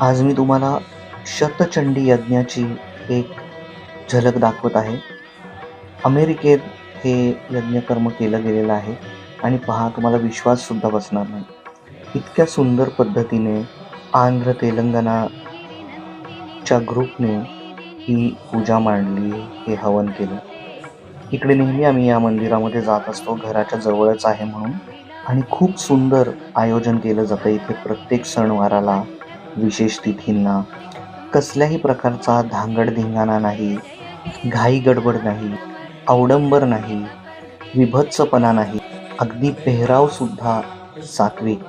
आज मी तुम्हाला शतचंडी यज्ञाची एक झलक दाखवत आहे. अमेरिकेत हे यज्ञकर्म केलं गेलेलं आहे आणि पहा तुम्हाला विश्वाससुद्धा बसणार नाही. इतक्या सुंदर पद्धतीने आंध्र तेलंगणाच्या ग्रुपने ही पूजा मांडली हे हवन केलं. इकडे नेहमी आम्ही या मंदिरामध्ये जात असतो घराच्या जवळच आहे म्हणून. आणि खूप सुंदर आयोजन केलं जातं. इथे प्रत्येक सणवाराला विशेष तिथींना. कसल्याही प्रकारचा धांगडधिंगाणा नाही घाई गडबड नाही अवडंबर नाही विभत्सपणा नाही. अगदी पेहरावसुद्धा सात्विक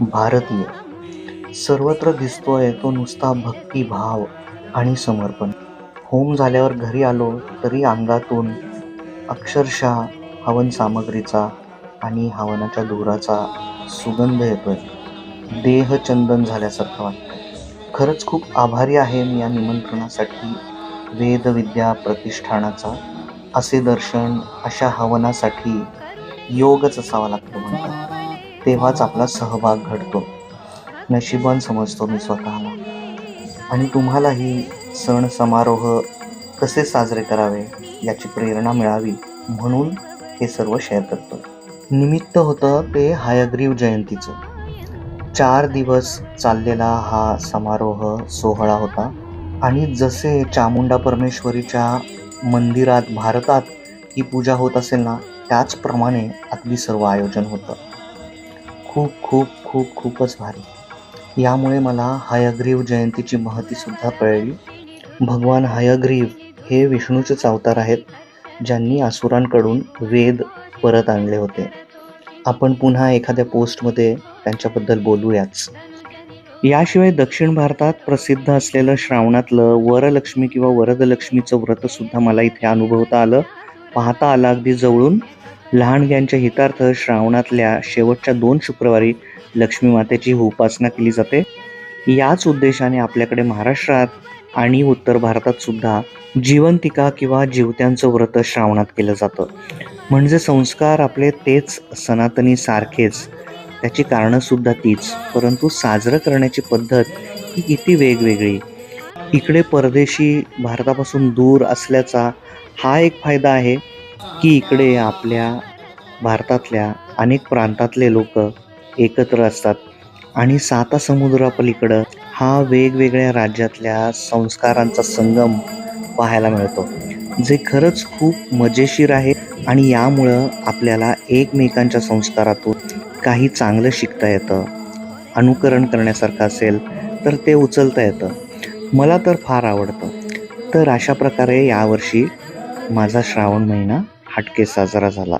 भारतीय. सर्वत्र दिसतोय तो नुसता भक्तिभाव आणि समर्पण. होम झाल्यावर घरी आलो तरी अंगातून अक्षरशः हवन सामग्रीचा आणि हवनाच्या धुराचा सुगंध येतोय. देह चंदन झाल्यासारखं वाटतं खरंच खूप आभारी आहे मी या निमंत्रणासाठी वेदविद्या प्रतिष्ठानाचा. असे दर्शन अशा हवनासाठी योगच असावा लागतो म्हणतात. तेव्हाच आपला सहभाग घडतो. नशिबान समजतो मी स्वतःला. आणि तुम्हालाही सण समारोह कसे साजरे करावे याची प्रेरणा मिळावी म्हणून हे सर्व शेअर करतो. निमित्त होतं ते हायग्रीव जयंतीचं. चार दिवस चाललेला हा समारोह सोहळा होता. आणि जसे चामुंडा परमेश्वरीच्या मंदिरात भारतात ही पूजा होत असेल ना त्याचप्रमाणे अगदी सर्व आयोजन होतं. खूप खूप खूप खूपच भारी. यामुळे मला हयग्रीव जयंतीची महतीसुद्धा कळली. भगवान हयग्रीव हे विष्णूचेच अवतार आहेत ज्यांनी असुरांकडून वेद परत आणले होते. आपण पुन्हा एखाद्या पोस्टमध्ये त्यांच्याबद्दल बोलूयाच. याशिवाय दक्षिण भारतात प्रसिद्ध असलेलं श्रावणातलं वरलक्ष्मी किंवा वरदलक्ष्मीचं व्रतसुद्धा मला इथे अनुभवता आलं. पाहता आलं अगदी जवळून. लहानग्यांच्या हितार्थ श्रावणातल्या शेवटच्या दोन शुक्रवारी लक्ष्मी मातेची उपासना केली जाते. याच उद्देशाने आपल्याकडे महाराष्ट्रात आणि उत्तर भारतात सुद्धा जीवंतिका किंवा जीवत्यांचं व्रत श्रावणात केलं जातं. म्हणजे संस्कार आपले तेच सनातनी सारखेच त्याची कारणंसुद्धा तीच परंतु साजरं करण्याची पद्धत ही किती वेगवेगळी. इकडे परदेशी भारतापासून दूर असल्याचा हा एक फायदा आहे की इकडे आपल्या भारतातल्या अनेक प्रांतातले लोक एकत्र असतात. आणि साता समुद्रापलीकडं हा वेगवेगळ्या राज्यातल्या संस्कारांचा संगम पाहायला मिळतो. जे खरंच खूप मजेशीर आहे आणि यामुळं आपल्याला एकमेकांच्या संस्कारातून काही चांगलं शिकता येतं. अनुकरण करण्यासारखं असेल तर ते उचलता येतं. मला तर फार आवडतं. तर अशा प्रकारे यावर्षी माझा श्रावण महिना हटके साजरा झाला.